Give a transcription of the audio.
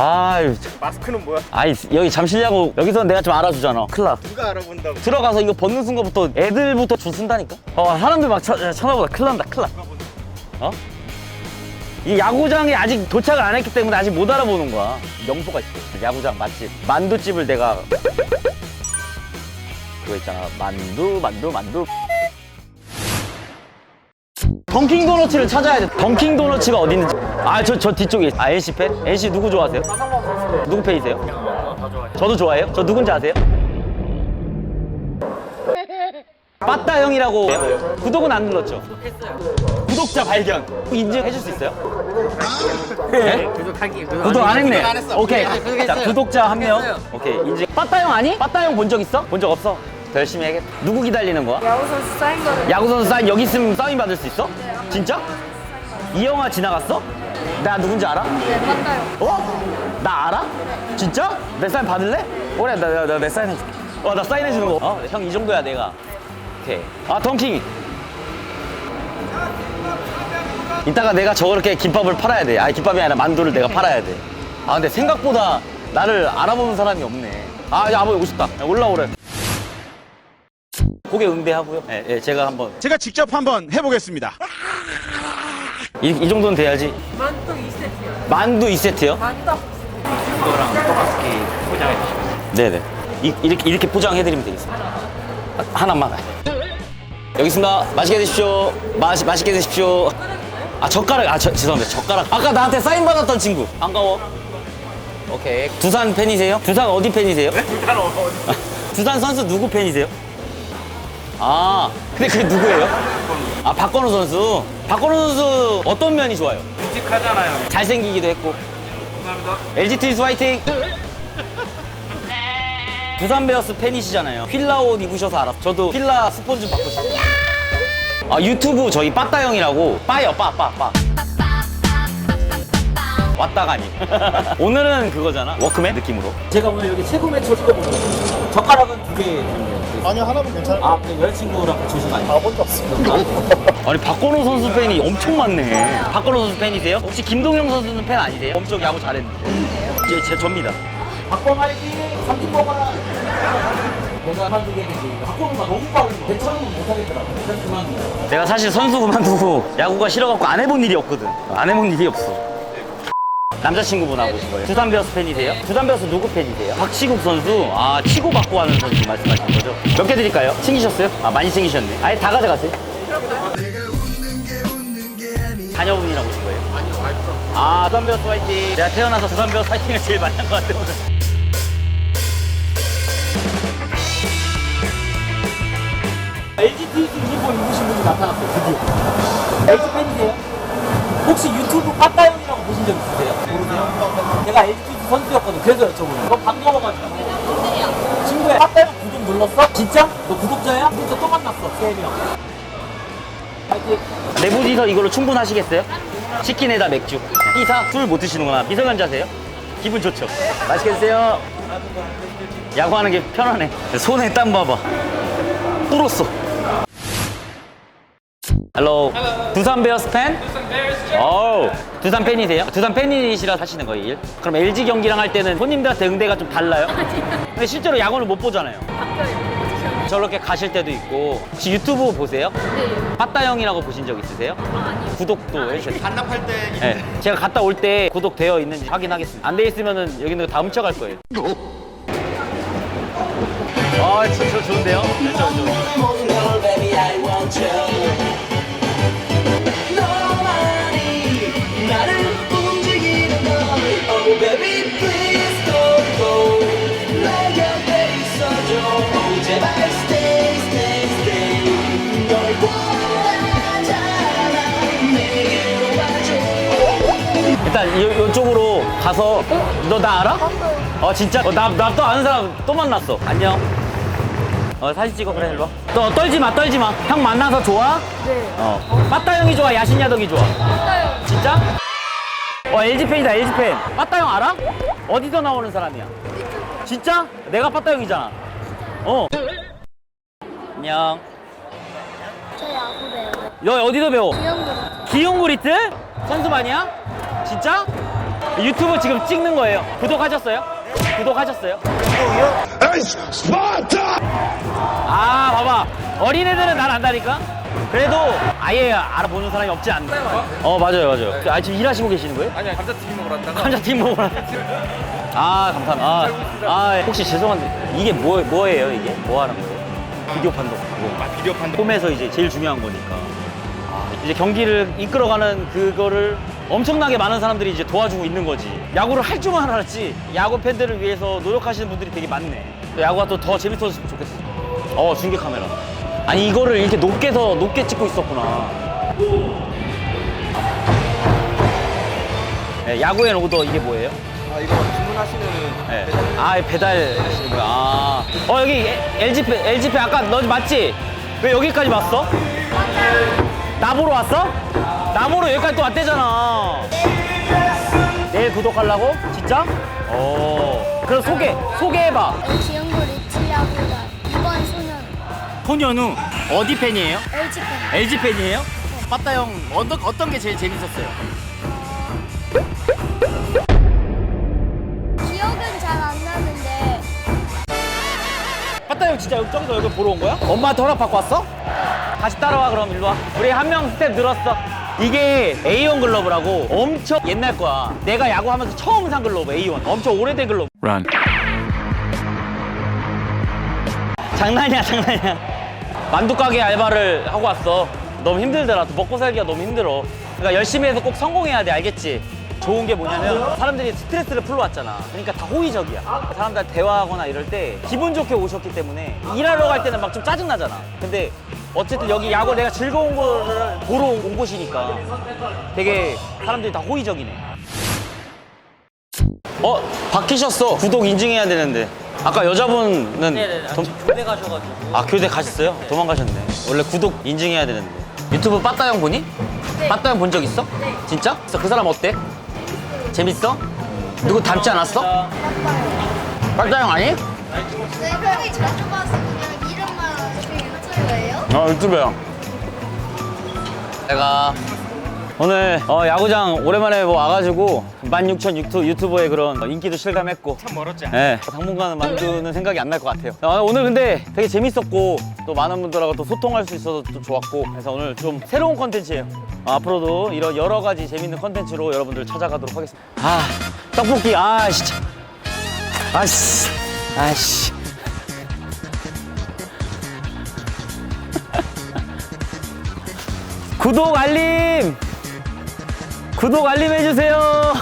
아유, 마스크는 뭐야? 아이 여기 잠실야구 여기서 내가 좀 알아주잖아. 큰일 나. 누가 알아본다고? 들어가서 이거 벗는 순간부터 애들부터 줄 쓴다니까? 어, 사람들 막 쳐, 쳐다보다 큰일 난다, 큰일 나. 어? 이 야구장에 아직 도착을 안 했기 때문에 아직 못 알아보는 거야. 명소가 있어. 야구장 맛집. 만두집을 내가. 그거 있잖아. 만두, 만두, 만두. 던킹 도너츠를 찾아야 돼. 던킹 도너츠가 어디 있는지. 아, 저, 저 뒤쪽에. 아, NC 팬? NC 누구 좋아하세요? 누구 팬이세요? 저도 좋아해요? 저 누군지 아세요? 빠따 형이라고 구독은 안 눌렀죠? 구독자 발견 인증해줄 수 있어요? 네? 구독하기 구독 안 했네. 안 했어. 오케이. 자, 구독자 한 명. 했어요. 오케이. 인증. 빠따 형 아니? 빠따 형 본 적 있어? 본 적 없어? 더 열심히 해야겠다. 누구 기다리는 거야? 야구 선수 사인 거를 야구 선수 사인 여기 있으면 사인 받을 수 있어? 진짜? 이 영화 지나갔어? 나 누군지 알아? 네, 맞나요? 어? 나 알아? 진짜? 내 사인 받을래? 그래, 나, 나, 나, 내 사인 해줄게. 어, 나 사인 해주는 거. 어, 형 이 정도야, 내가. 오케이. 아, 덩킹. 이따가 내가 저렇게 김밥을 팔아야 돼. 아니, 김밥이 아니라 만두를 내가 팔아야 돼. 아, 근데 생각보다 나를 알아보는 사람이 없네. 아, 야, 아버지. 야, 올라오래. 고개 응대하고요. 예, 예, 제가 한번. 제가 직접 한번 해보겠습니다. 이, 이 정도는 돼야지. 만두 2세트요. 만두 2세트요? 만두. 이거랑 똑같이 포장해 주시면 네네. 이, 이렇게, 이렇게 포장해드리면 되겠습니다. 아, 하나만. 여기 있습니다. 맛있게 드십시오. 맛, 맛있게 드십시오. 아, 젓가락. 아, 저, 죄송합니다. 젓가락. 아까 나한테 사인 받았던 친구. 반가워. 오케이. 두산 팬이세요? 두산 어디 팬이세요? 불타는 어디? 두산 선수 누구 팬이세요? 아, 근데 그게 누구예요? 아, 박건우 선수. 박건우 선수 어떤 면이 좋아요? 묵직하잖아요 잘생기기도 했고. 감사합니다 LG 트윈스 화이팅! 두산 베어스 팬이시잖아요. 필라 옷 입으셔서 알았어. 저도 필라 스폰지 받고 싶어요. 아 유튜브 저희 빠따 형이라고 빠요 빠 빠 빠. 왔다 가니. 오늘은 그거잖아. 워크맨 느낌으로. 제가 오늘 여기 최고 매출 찍어보고 젓가락은 두 개. 아니요 하나면 괜찮아요. 아, 그 여자친구랑 같이 오신 거 아니에요? 아본 적 없습니다. 아니 박건호 선수 팬이 엄청 많네. 박건호 선수 팬이세요? 혹시 김동영 선수는 팬 아니세요? 엄청 야구 잘했는데. 제, 제 접니다. 박건호 화이팅! 삼진 먹어라! 내가 한두개 했는데 박건호가 너무 빠른 거. 대처럼은 못하겠더라고. 그래서 그만. 내가 사실 선수 그만두고 야구가 싫어갖고 안 해본 일이 없거든. 안 해본 일이 없어. 남자친구분하고 오신 거예요? 두산 베어스 팬이세요? 두산 베어스 누구 팬이세요? 박시국 선수? 아, 치고 받고 하는 선수 말씀하시는 거죠? 몇 개 드릴까요? 챙기셨어요? 아, 많이 챙기셨네. 아예 다 가져가세요. 자녀분이랑 오신 거예요? 아니요, 아, 두산 베어스 화이팅. 제가 태어나서 두산 베어스 화이팅을 제일 많이 한 것 같아요, 오늘. LG 트윈스 유니폼 입으신 분이 나타났어요, 드디어. LG 팬이세요? 혹시 유튜브 빠따형이라고 보신 적 있으세요? LG 트윈스 선수였거든. 그래서 여쭤보는 거. 너 반가워가지고. 친구야, 빠따형 구독 눌렀어? 진짜? 너 구독자야? 진짜 또 만났어, 세 명. 파이팅. 내부지서 이걸로 충분하시겠어요? 치킨에다 맥주. 이사 술 못 드시는구나. 미성년자세요? 기분 좋죠? 맛있게 드세요. 야구하는 게 편하네. 손에 땀 봐봐. 불었어. 헬로. 두산 베어스 팬? 어우, 두산 팬이세요? 두산 팬이시라 하시는 거예요, 일? 그럼 LG 경기랑 할 때는 손님들한테 응대가 좀 달라요? 근데 실제로 야구를 못 보잖아요. 저렇게 가실 때도 있고 혹시 유튜브 보세요? 네. 빠따 형이라고 보신 적 있으세요? 구독도 해주세요. 반납할 때 네. 제가 갔다 올 때 구독되어 있는지 확인하겠습니다. 안 돼 있으면은 여기 있는 거다 훔쳐갈 거예요. 아, 진짜 좋은데요? 그렇죠, 그렇죠. 일단 요, 요쪽으로 가서 너 나 알아? 어 진짜? 어, 나, 나 또 아는 사람 또 만났어. 안녕. 어 사진 찍어 그래 일로 와. 너 떨지 마 떨지 마. 형 만나서 좋아? 네. 어. 빠따 형이 좋아 야신 야덕이 좋아? 맞아요. 진짜? 어 LG 팬이다 LG 팬. 빠따 형 알아? 어디서 나오는 사람이야? 진짜? 내가 빠따 형이잖아. 어. 안녕. 저 야구 배우. 너 어디서 배워? 기영군. 기용 브리트? 선수 반이야? 진짜? 유튜브 지금 찍는 거예요. 구독하셨어요? 구독하셨어요? 아, 봐봐. 어린애들은 날 안다니까? 그래도 아예 알아보는 사람이 없지 않나? 어, 맞아요, 맞아요. 아, 지금 일하시고 계시는 거예요? 아니야 감자튀김 먹으러 왔다가 감자튀김 먹으러. 아, 감사합니다. 아, 아, 혹시 죄송한데, 이게 뭐, 뭐예요, 이게? 뭐 하는 거예요? 비디오 판독. 그거. 아, 비디오 판독 홈에서 이제 제일 중요한 거니까. 아, 이제 경기를 이끌어가는 그거를 엄청나게 많은 사람들이 이제 도와주고 있는 거지. 야구를 할 줄만 알았지. 야구 팬들을 위해서 노력하시는 분들이 되게 많네. 또 야구가 또 더 재밌어졌으면 좋겠어. 어, 중계 카메라. 아니, 이거를 이렇게 높게서 높게 찍고 있었구나. 네, 야구의 로고 이게 뭐예요? 아 이거 주문하시면은 네. 아, 배달 하시는 거야. 아. 어, 여기 LGP, LGP 아까 너 맞지? 왜 여기까지 왔어? 나 보러 왔어? 나 보러 여기까지 또 왔대잖아. 구독하려고? 진짜? 어. 그럼 소개, 소개해봐. 지영구 리치야구단 이번 소년 소년우, 어디 팬이에요? LG 팬. LG 팬이에요? 빠따 형, 어떤, 어떤 게 제일 재밌었어요? 기억은 잘 안 나는데 빠따 형 진짜 저기서 여기 보러 온 거야? 엄마한테 허락 받고 왔어? 다시 따라와 그럼 일로 와 우리 한 명 스텝 늘었어 이게 A1 글러브라고 엄청 옛날 거야. 내가 야구하면서 처음 산 글러브 A1 엄청 오래된 글러브. 런 장난이야 장난이야. 만두 가게 알바를 하고 왔어. 너무 힘들더라. 먹고 살기가 너무 힘들어. 그러니까 열심히 해서 꼭 성공해야 돼 알겠지? 좋은 게 뭐냐면 사람들이 스트레스를 풀러 왔잖아 그러니까 다 호의적이야 사람들 대화하거나 이럴 때 기분 좋게 오셨기 때문에 일하러 갈 때는 막 좀 짜증 나잖아 근데 어쨌든 여기 야구 내가 즐거운 거를 보러 온 곳이니까 되게 사람들이 다 호의적이네 어? 바뀌셨어 구독 인증해야 되는데 아까 여자분은 네네 교대 가셔가지고 아 교대 가셨어요? 도망가셨네 원래 구독 인증해야 되는데 유튜브 빠따형 보니? 네. 빠따형 본 적 있어? 네. 진짜? 그래서 그 사람 어때? 재밌어? 누구 닮지 않았어? 빠따형 아니? 네, 형이 자주 봐서 그냥 이름만 그 유튜브예요? 어 유튜브야 내가 오늘 어, 야구장 오랜만에 뭐 와가지고 16,000 유튜, 유튜버의 그런 인기도 실감했고 참 멀었지 네, 당분간은 만두는 생각이 안 날 것 같아요. 아, 오늘 근데 되게 재밌었고 또 많은 분들하고 또 소통할 수 있어서 또 좋았고 그래서 오늘 좀 새로운 컨텐츠예요. 어, 앞으로도 이런 여러 가지 재밌는 컨텐츠로 여러분들 찾아가도록 하겠습니다. 아 떡볶이 아 진짜 아씨 아씨 구독 알림 구독 알림 해주세요.